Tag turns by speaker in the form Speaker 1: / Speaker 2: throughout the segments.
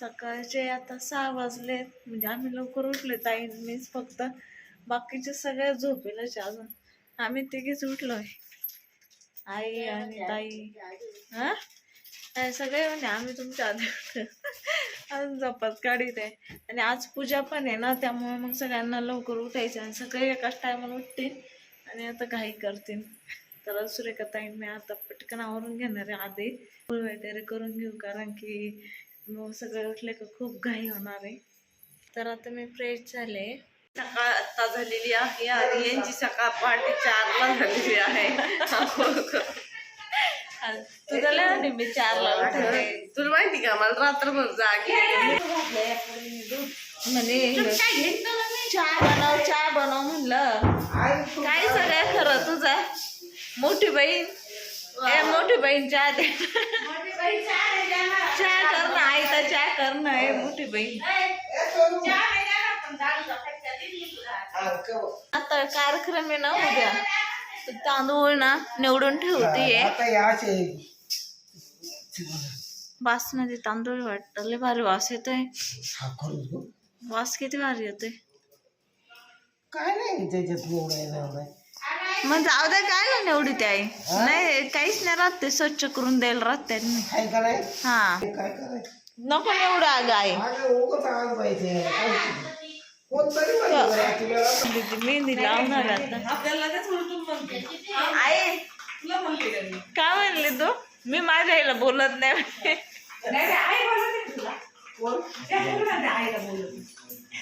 Speaker 1: सकाळचे आता सहा वाजले. म्हणजे आम्ही लवकर उठले ताई मीच फक्त बाकीचे सगळे झोपेलच अजून. आम्ही तिघीच उठलोय आई आणि ताई. हा? सगळे म्हणजे आम्ही तुमच्या आधी अजून झोपात काढीत आहे. आणि आज पूजा पण आहे ना त्यामुळे मग सगळ्यांना लवकर उठायचं आणि सगळे एकाच टायमाला उठतील आणि आता घाई करतील तर सुरेखा ताई मी आता पटकन आवरून घेणार आहे आधी. फुल वगैरे करून घेऊ कारण की मग सगळे उठले का खूप घाई होणार आहे. तर आता मी फ्रेश झाले. सकाळ आत्ता झालेली आहे आणि यांची सकाळ पहाटे चारला झालेली आहे. तुझं आणि मी चारला उठले.
Speaker 2: तुला माहिती का? मला रात्रभर जाग.
Speaker 1: म्हणे चहा बनव चहा बनव म्हणलं. काय सगळं खरं तुझा? मोठी बहीण. ए मोठी बहीण चहा दे. चहा कर ना आई तर चहा कर ना ए मोठी बहीण. आता कार्यक्रम आहे ना उद्या. तांदूळ ना निवडून
Speaker 3: याचे
Speaker 1: बासमती तांदूळ वाटत लय भारी वास येतोय.
Speaker 3: हा.
Speaker 1: वास किती भारी येतोय.
Speaker 3: काय नाही त्याच्यात एवढं आहे ना एवढं आहे.
Speaker 1: मग जाऊ दे काय ना निवडी ते आई नाही काहीच नाही राहत ते स्वच्छ करून द्यायला राहत त्यांनी
Speaker 3: काय कराय
Speaker 1: हा.
Speaker 3: काय करायचं
Speaker 1: नको निवडं अगं आई
Speaker 3: अगं उगाच आग पाहिजे काय करायचं? कोणतरी पाहिजे आपल्याला.
Speaker 1: तिची मेहंदी लावणार आहे आता.
Speaker 2: आपल्याला लगेच उलटून म्हणते.
Speaker 1: आई.
Speaker 2: तुला म्हणली का मी?
Speaker 1: काय म्हणले तू? मी माझ्या आईला बोलत नाही.
Speaker 2: नाही, नाही, आई बोलत आहे तुला. त्या कुठं म्हणते आईला बोलत नाही.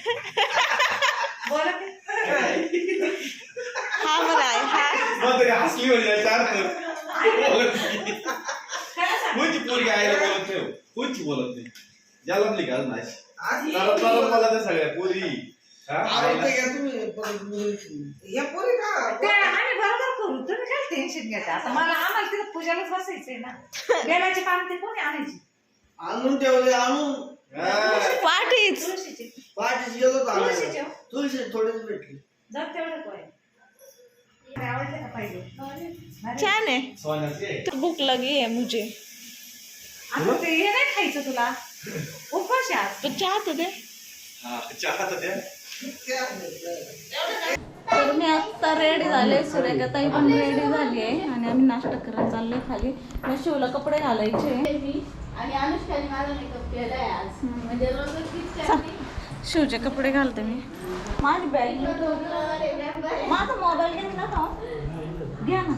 Speaker 2: बोलत आहे.
Speaker 1: मला आई
Speaker 4: मग तरी हसली म्हणजे चार तर. कोणची पोरगी आईला बोलत नाही हो. कोणची बोलत नाही. जलमली का नाही तर तर मला त्या सगळ्या पोरी. हा, आईला-
Speaker 3: या पोरी का?
Speaker 2: ते आम्ही बरोबर करू. तुम्ही काय टेन्शन घेता? आता मला आम्हाला तिथं पूजालाच बसायचंय ना. बेलाची पानं ते कोणी आणायची?
Speaker 3: आणून ठेवले आणून.
Speaker 4: हा.
Speaker 1: पाठीच.
Speaker 2: तुळशीची.
Speaker 3: पाठीच गेलो तर
Speaker 2: तुळशीची. हो.
Speaker 3: तुळशी थोडेच भेटली.
Speaker 2: जर तेवढं काय
Speaker 1: छान आहे.
Speaker 4: आहे.
Speaker 1: तो भूक लगी है मुझे.
Speaker 2: ते हे नाही खायचं तुला? उपवास आहे.
Speaker 1: तो चहा तो दे.
Speaker 4: हा, चहा तर.
Speaker 1: तर मी आत्ता रेडी झाले. सूर्यकाताई पण रेडी झाली आहे. आणि आम्ही नाश्ता करायला चाललोय खाली. मग शिवला कपडे घालायचे.
Speaker 5: आणि अनुष्काने माझा मेकअप केलाय आज. म्हणजे रोज.
Speaker 1: शिवचे कपडे घालते मी. माझी बॅग माझा मोबाईल घेतला का घ्या ना.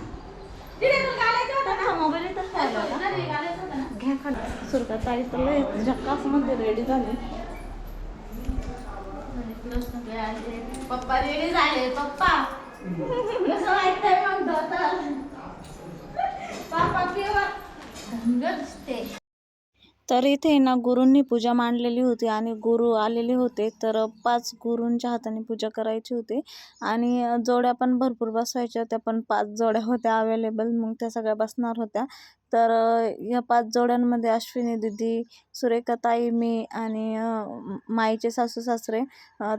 Speaker 1: मोबाईल तर झक्कासमध्ये रेडी झाली.
Speaker 5: पप्पा रेडी झाले. पप्पा. कसं वाटतंय मग आता? पप्पा केव्हा? दिसते
Speaker 1: तर इथे ना गुरूंनी पूजा मांडलेली होती आणि गुरु आलेले होते. तर पाच गुरूंच्या हाताने पूजा करायची होती आणि जोड्या पण भरपूर बसवायच्या होत्या पण पाच जोड्या होत्या अवेलेबल मग त्या सगळ्या बसणार होत्या. तर या पाच जोड्यांमध्ये अश्विनी दिदी सुरेखा ताई मी आणि माईचे सासू सासरे.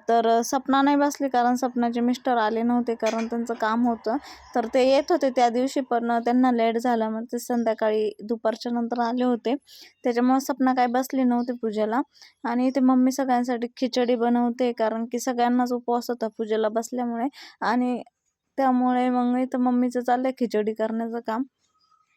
Speaker 1: तर सपना नाही बसली कारण सपनाचे मिस्टर आले नव्हते कारण त्यांचं काम होतं. तर ते येत होते त्या दिवशी पण त्यांना लेट झाला. मग ते संध्याकाळी दुपारच्या नंतर आले होते. त्याच्यामुळे सपना काय बसली नव्हती पूजेला. आणि इथे मम्मी सगळ्यांसाठी खिचडी बनवते कारण की सगळ्यांनाच उपवास होता पूजेला बसल्यामुळे. आणि त्यामुळे मग इथं मम्मीचं चाललंय खिचडी करण्याचं काम.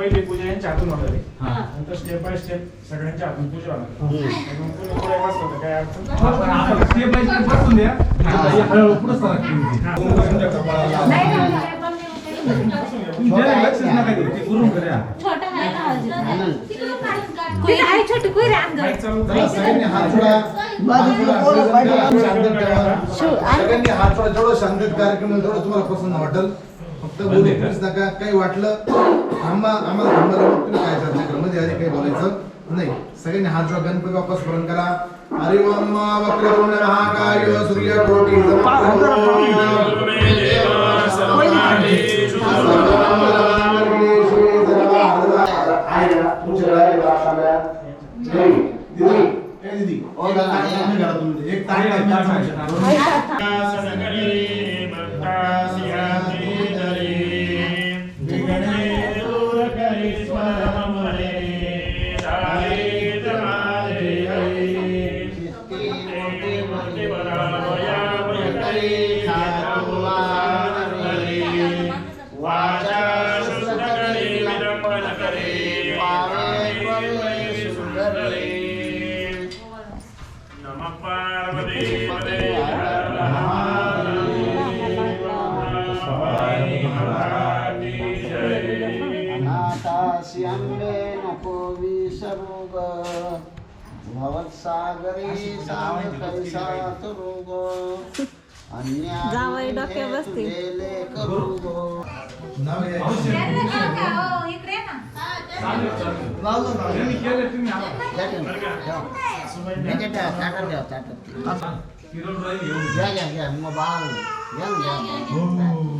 Speaker 6: पहिली पूजा यांच्या हातून होणार आहे. नंतर स्टेप बाय स्टेप सगळ्यांच्या हातून पूजा होणार आहे. मग पुढे पुढे तर काय अडचण
Speaker 2: छोटी.
Speaker 6: माईक चालू
Speaker 7: चला, सगळ्यांनी हात जोडा. हात जोडा. शांतता ठेवा. सगळ्यांनी हात जोडा. जेवढं शांततेत कार्यक्रम होईल, तेवढं तुम्हाला पसंत वाटेल बोलू नका काही वाटलं थांबा आम्हाला थांबायला तुम्ही काय चर्चा करा मध्ये आधी काही बोलायचं नाही सगळ्यांनी हात जोडा गणपती बाप्पा स्मरण करा हरि ओम वक्रतुंड महाकाय सूर्यकोटि एक
Speaker 6: नमः
Speaker 7: घ्यायचं.
Speaker 8: इकडे ये ना.
Speaker 4: त्यांनी केलं तुम्ही आम्हाला. किरण राहील येऊन.
Speaker 9: घ्या घ्या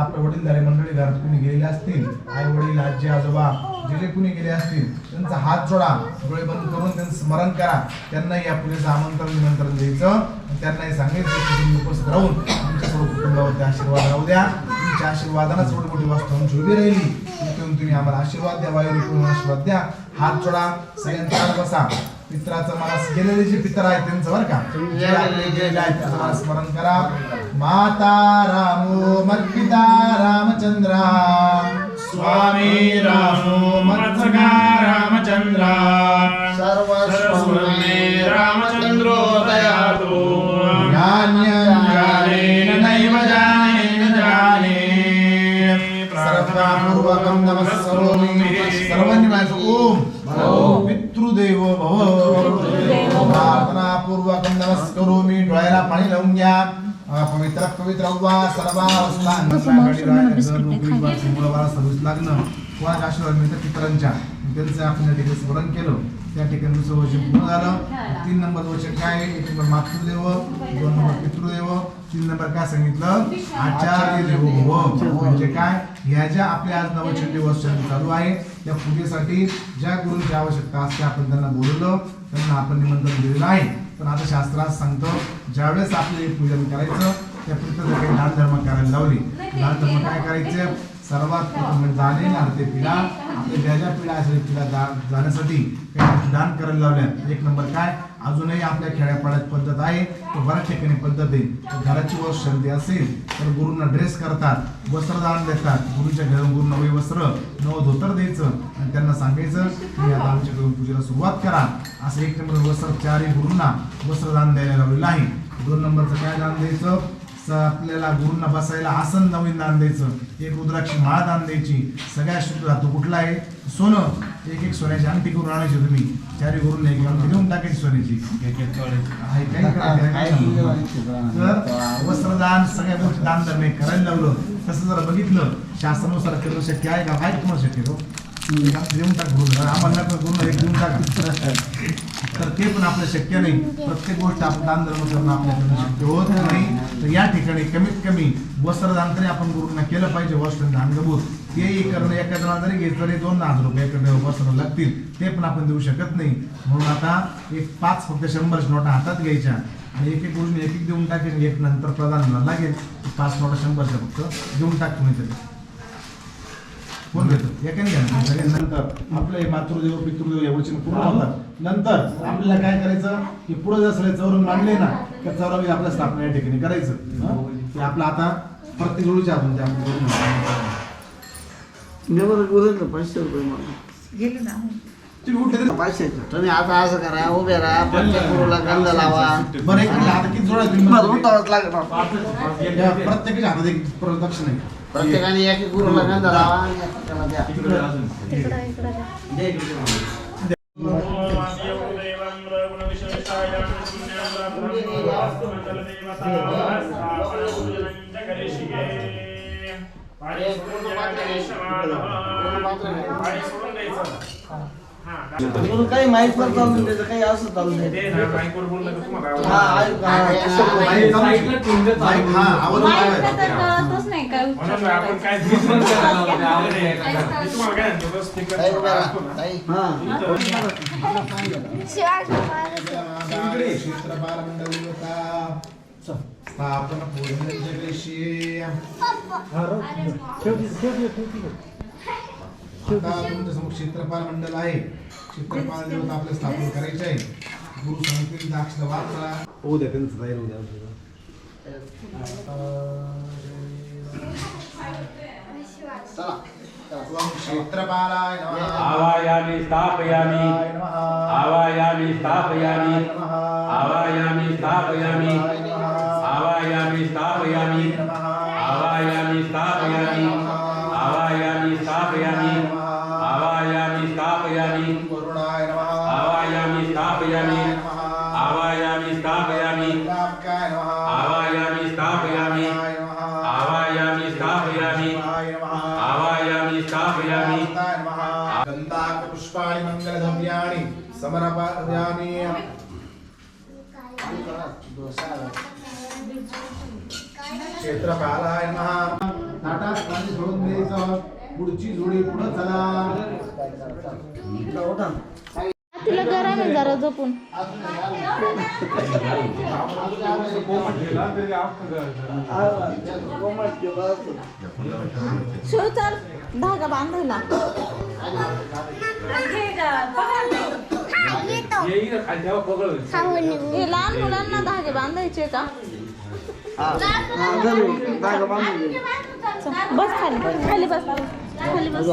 Speaker 7: आपल्या वडीलधारी मंडळी घरात कुणी गेलेले असतील आई वडील आजी आजोबा जे जे कुणी गेले असतील त्यांचा हात जोडा डोळे बंद करून त्यांचं स्मरण करा. त्यांनाही या पुढेचं आमंत्रण निमंत्रण द्यायचं. त्यांनाही सांगायचं की तुम्ही उपस्थित राहून तुमच्या सर्व कुटुंबावरती आशीर्वाद राहू द्या. तुमच्या आशीर्वादानच एवढी मोठी वास्तू आमची उभी राहिली. तुम्ही आम्हाला आशीर्वाद द्या वायू आशीर्वाद द्या. हात जोडा. सगळ्यांचा बसा. पित्राचं मला गेलेले जे पित्र आहेत त्यांचं बरं का? जे आपले गेलेले आहेत त्यांचं मला स्मरण करा. माता रामो मत्पिता रामचंद्रा. स्वामी रामो मत्सगा रामचंद्रा.
Speaker 9: सर्वस्वमे रामचंद्रो दयातो
Speaker 7: ज्ञानेन नैव सर्वपूर्वकं नमस्करोमि। सर्वांनी म्हणायचं ओम पितृदेव भव। प्रार्थनापूर्वकं नमस्करोमि। डोळ्याला पाणी लावून घ्या अं, पवित्र पवित्र वा सर्वा सर्विस लागणं कोणाच्या आशीर्वाद मिळतं पितरांच्या त्यांचं आपण या ठिकाणी स्मरण केलं. त्या ठिकाणी दुसरं वर्ष पूर्ण झालं. तीन नंबर वर्ष काय? एक नंबर मातृदेव दोन नंबर पितृदेव तीन नंबर काय सांगितलं? आचार्य देवो म्हणजे काय? ह्या ज्या आपल्या आज नवचंडी वर्ष चालू आहे त्या पूजेसाठी ज्या गुरूंची आवश्यकता असते आपण त्यांना बोलवलं त्यांना आपण निमंत्रण दिलेलं आहे. पण आता शास्त्रात सांगतो ज्यावेळेस आपले पूजन करायचं त्या पुढचं काही दान धर्म करायला लावली दान धर्म काय करायचं? सर्वात म्हणजे दाने नारते पिढा आपल्या ज्या ज्या पिढ्या असेल पिढ्या दा- जाण्यासाठी काही दान करायला लावल्या एक नंबर काय? अजूनही आपल्या खेड्यापाड्यात पद्धत आहे. तो बऱ्याच ठिकाणी पद्धत आहे. घराची वर शांती असेल तर गुरुंना ड्रेस करतात वस्त्रदान देतात. गुरुच्या घरून गुरु नवे वस्त्र नवं धोतर द्यायचं आणि त्यांना सांगायचं तुम्ही आता आमच्याकडून पूजेला सुरुवात करा. असं एक नंबर वस्त्र चारही गुरूंना वस्त्रदान द्यायला लावलेलं आहे. दोन नंबरचं काय दान द्यायचं? आपल्याला गुरूंना बसायला आसन नवीन दान द्यायचं. एक रुद्राक्षी माळ दान द्यायची. सगळ्या शुद्ध धातू कुठला आहे? सोनं. एक एक सोन्याची अंगठी करून आणायची तुम्ही चारी करून एक अंगठी देऊन टाकायची सोन्याची. आहे नाही. तर वस्त्रदान सगळ्या गोष्टी दान धर्म करायला लावलं. तसं जरा बघितलं. शास्त्रानुसार करणं शक्य आहे का? काय तुम्हाला शक्य देऊन टाक गुरुला आम्हाला नको एक देऊन टाका तर ते पण आपलं शक्य नाही प्रत्येक गोष्ट आपण दान धर्म करणं आपल्याकडून शक्य होत नाही तर या ठिकाणी कमीत कमी वस्त्रदान तरी आपण गुरुंना केलं पाहिजे वस्त्र अंगभूत तेही करणं एका जणाला जरी घेतलं तरी दोन हजार रुपये एका वस्त्र लागतील ते पण आपण देऊ शकत नाही म्हणून आता एक पाच फक्त शंभर नोटा हातात घ्यायच्या आणि एक एक गुरुने एक एक देऊन टाकेल एक नंतर प्रदान लागेल पाच नोटा शंभरच्या फक्त देऊन टाक तुम्ही तरी कोण घेतो. एकाने घ्या ना. सगळे नंतर. आपले मातृदेव पितृदेव या वचन पूर्ण होतात. नंतर आपल्याला काय करायचं? की पुढे जर सगळे चौरंग मांडले ना त्या चौरंगी आपल्या स्थापना या ठिकाणी करायचं. हं? ते आपलं आता प्रत्येक जोडीचे आपण त्या
Speaker 9: पाचशे रुपये
Speaker 8: गेले ना.
Speaker 7: तुम्ही उठले तरी
Speaker 9: पाचशे तुम्ही आता असं करा उभे राहा प्रत्येक गुरुला गंध लावा
Speaker 7: बरं एक मिनिट, आता किती जोडा तुम्ही
Speaker 9: तुम्हाला उठावंच लागणार.
Speaker 7: या प्रत्येकाच्या हातात एक प्रदक्षिण आहे.
Speaker 9: प्रत्येकाने एक एक गुरुला गंधा लावा आणि एकेकाला द्या.
Speaker 6: पाणी सोडून द्यायचं.
Speaker 9: काही माहीत पण चालू त्याचं काही असं चालू नाही.
Speaker 6: का तुम्हाला?
Speaker 9: हा
Speaker 7: माईक हा आवाज
Speaker 1: नाही काय उच्चार
Speaker 9: ताई ताई हा
Speaker 7: स्थापन पूर्ण जगेशी आता तुमच्यासमोर क्षेत्रपाल मंडळ आहे. क्षेत्रपाल देवता आपल्या स्थापन करायचे आहे. गुरु सांगतील दाक्षला वाद करा होऊ द्या त्यांचं क्षेत्रपालाय नमः.
Speaker 10: आवायामि स्थापयामि.
Speaker 7: नमः.
Speaker 10: आवायामि स्थापयामि.
Speaker 7: नमः.
Speaker 10: आवायामि स्थापयामि. आवायामि स्थापयामि. आवायामि स्थापयामि. आवायामि स्थापयामि. आवायामि स्थापयामि
Speaker 7: वरुणाय नमः।
Speaker 10: आवायामि स्थापयामि।
Speaker 7: नमः।
Speaker 10: आवायामि स्थापयामि।
Speaker 7: रामकाय नमः।
Speaker 10: आवायामि स्थापयामि।
Speaker 7: आय नमः।
Speaker 10: आवायामि स्थापयामि।
Speaker 7: आय नमः।
Speaker 10: आवायामि स्थापयामि।
Speaker 7: आय नमः। गन्धाकपुष्पाणि मङ्गलद्रव्याणि समर्पयामि। क्षेत्रपालाय नमः। ताटात पाणी सोडून द्यायचं पुढची जोडी पुढं चला।
Speaker 1: तिला गरम आहे जरा जपून शिव चाल. धागा बांधायला. हे लहान मुलांना धागे बांधायचे का? बस खाली खाली बस. खाली बस.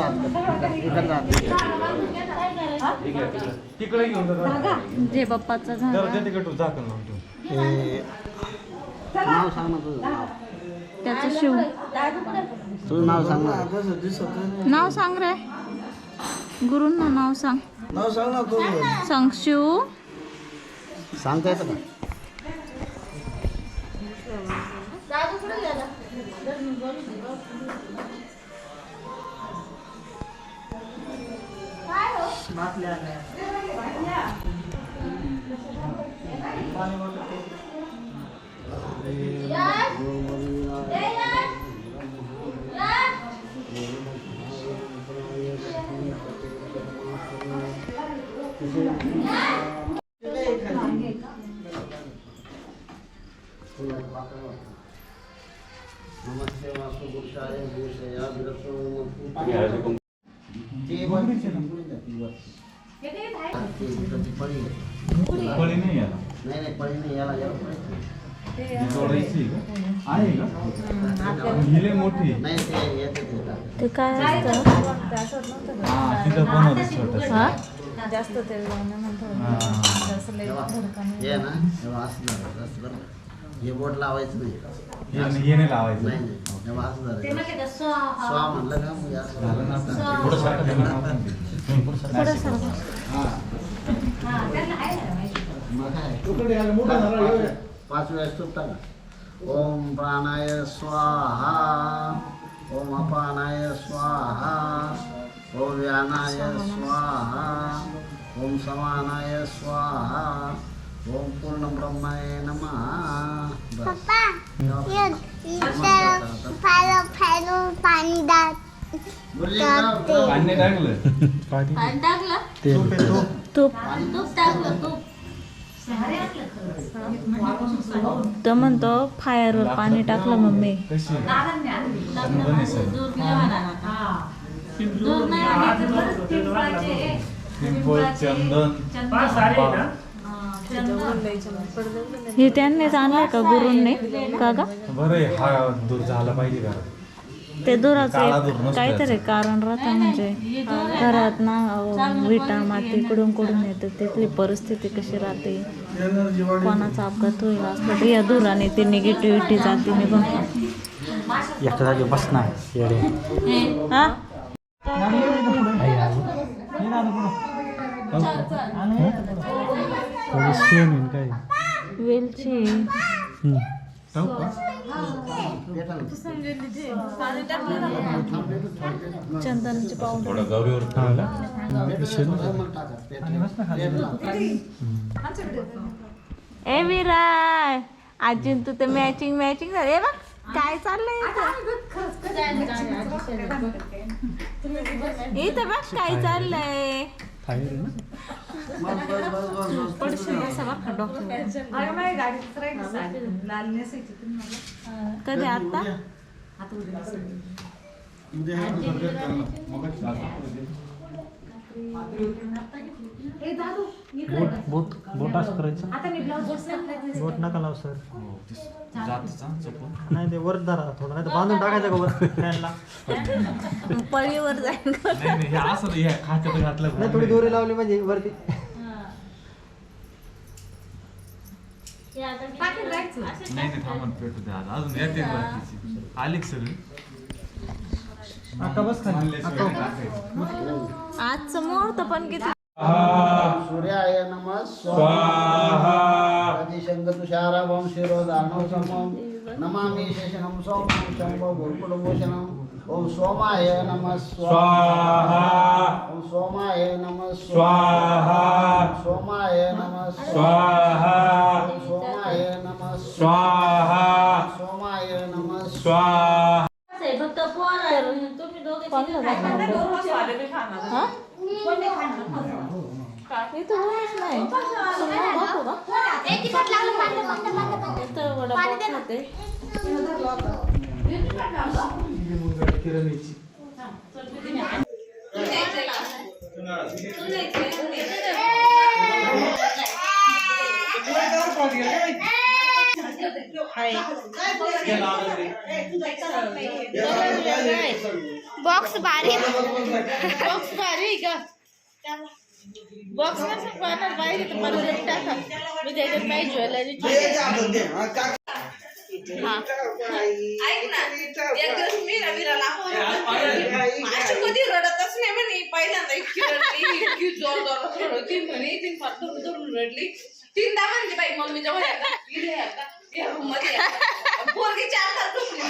Speaker 4: तिकडे घेऊन जा
Speaker 1: बाप्पाचा
Speaker 4: त्या तिकडे झाकण
Speaker 9: नाव सांग ना तुझं. नाव
Speaker 1: त्याचं शिव.
Speaker 9: तुझं नाव सांग ना.
Speaker 1: नाव सांग रे. गुरूंना नाव सांग.
Speaker 9: नाव सांग ना तुझं.
Speaker 1: सांग शिव.
Speaker 9: सांगता येतं का?
Speaker 2: काय
Speaker 4: मोठी.
Speaker 9: नाही ते
Speaker 1: काय असतं?
Speaker 4: हा तिथं पण होतं छोटं
Speaker 1: हा?
Speaker 2: जास्त तेल लावणं म्हणतो.
Speaker 4: हा.
Speaker 9: बोट लावायचं नाही.
Speaker 4: हे नाही- नाही लावायचं.
Speaker 9: नाही
Speaker 2: म्हणजे.
Speaker 9: हा.
Speaker 2: हा.
Speaker 9: पाच वेळेस का ओम प्राणाय स्वाहा ओम अपानाय स्वाहा ओम व्यानाय स्वाहा ओम समानाय स्वाहा ओम पूर्ण ब्रह्माय नमः?
Speaker 4: पाणी टाकलं.
Speaker 2: पाणी टाकलं?
Speaker 9: तूप. तूप.
Speaker 1: तूप
Speaker 2: तूप टाकलं तूप.
Speaker 1: तर म्हणतो फायरवर पाणी टाकलं मम्मी.
Speaker 6: ना?
Speaker 2: हा.
Speaker 1: हे त्यांनीच आणलं का गुरूंनी? का ग
Speaker 4: बरं हा दूर झाला पाहिजे का
Speaker 1: ते
Speaker 4: नसतो
Speaker 1: काहीतरी कारण राहतं म्हणजे घरात ना विटा माती कुडून कुडून येते तिथली परिस्थिती कशी राहते कोणाचा अपघात होईल असलं तर या दुराने ती निगेटिव्हिटी जाते निघून
Speaker 11: एका जागी बसणार
Speaker 1: हा? वेलची.
Speaker 11: का?
Speaker 1: चंदनाची पावडर
Speaker 11: हा.
Speaker 1: ए विराय आजी तू तर मॅचिंग मॅचिंग झाले बघ काय चाललंय इथं इथं बघ काय चाललंय
Speaker 11: फायर आहे ना
Speaker 1: पडशील बसा बघ आता
Speaker 11: बोट नका लाव सर. नाही ते वर धरा थोडं नाही तर बांधून टाकायचं का वर? फॅनला?
Speaker 1: पळीवर जाईल.
Speaker 4: नाही नाही हे असं नाही, हे खात्यात घातलं
Speaker 11: नाही थोडी दोरी लावली म्हणजे वरती.
Speaker 4: नाही नाही थांबून पेटू द्या आता. अजून येते बाकीची आली का सगळी.
Speaker 11: आता बस खाली. आता
Speaker 1: आजचं मुहूर्त पण किती
Speaker 9: सूर्याय नमः
Speaker 10: स्वाहा
Speaker 9: स्वाहा तुषाराभं शिरोदानव समं नमामि शेषनं सोमं शम्भो गुरुकुलभूषणम् ॐ सोमाय नमः
Speaker 10: स्वाहा
Speaker 9: ॐ सोमाय नमः
Speaker 10: स्वाहा
Speaker 9: सोमाय नमः
Speaker 10: स्वाहा
Speaker 9: ॐ सोमाय नमः
Speaker 10: स्वाहा
Speaker 9: सोमाय नमः
Speaker 10: स्वाहा
Speaker 2: फक्त पोर तुम्ही दोघे
Speaker 1: हा? इथं होईच नाही समोर बघू का? इथं वडापाव खाते
Speaker 5: बॉक्स भारी बॉक्स भारी का? बॉक्स पाहणार बाहेर येतं जरी टाका. मी त्याच्यात काही ज्वेलरी हा
Speaker 8: कधी रडतच नाही म्हणे. पहिल्यांदा इतकी रडली इतकी जोर जोरात रडली म्हणे. ती फार धरून रडली. तीनदा म्हणली बाई मम्मीच्या या. पोरगी चार तास झोपली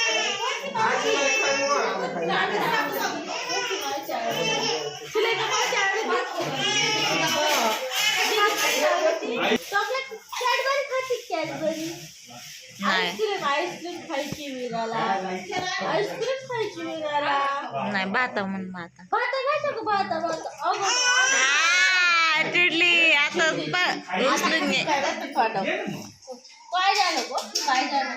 Speaker 5: आईस्क्रीम आईस्क्रीम खायची विराला आईस्क्रीम खायची विराला
Speaker 1: नाही बाता म्हण बाता
Speaker 5: भाता खायचं का भाता भाता अगं
Speaker 1: आ, चिडली आता ब- उचलून घे
Speaker 5: काय झालं गं? काय झालं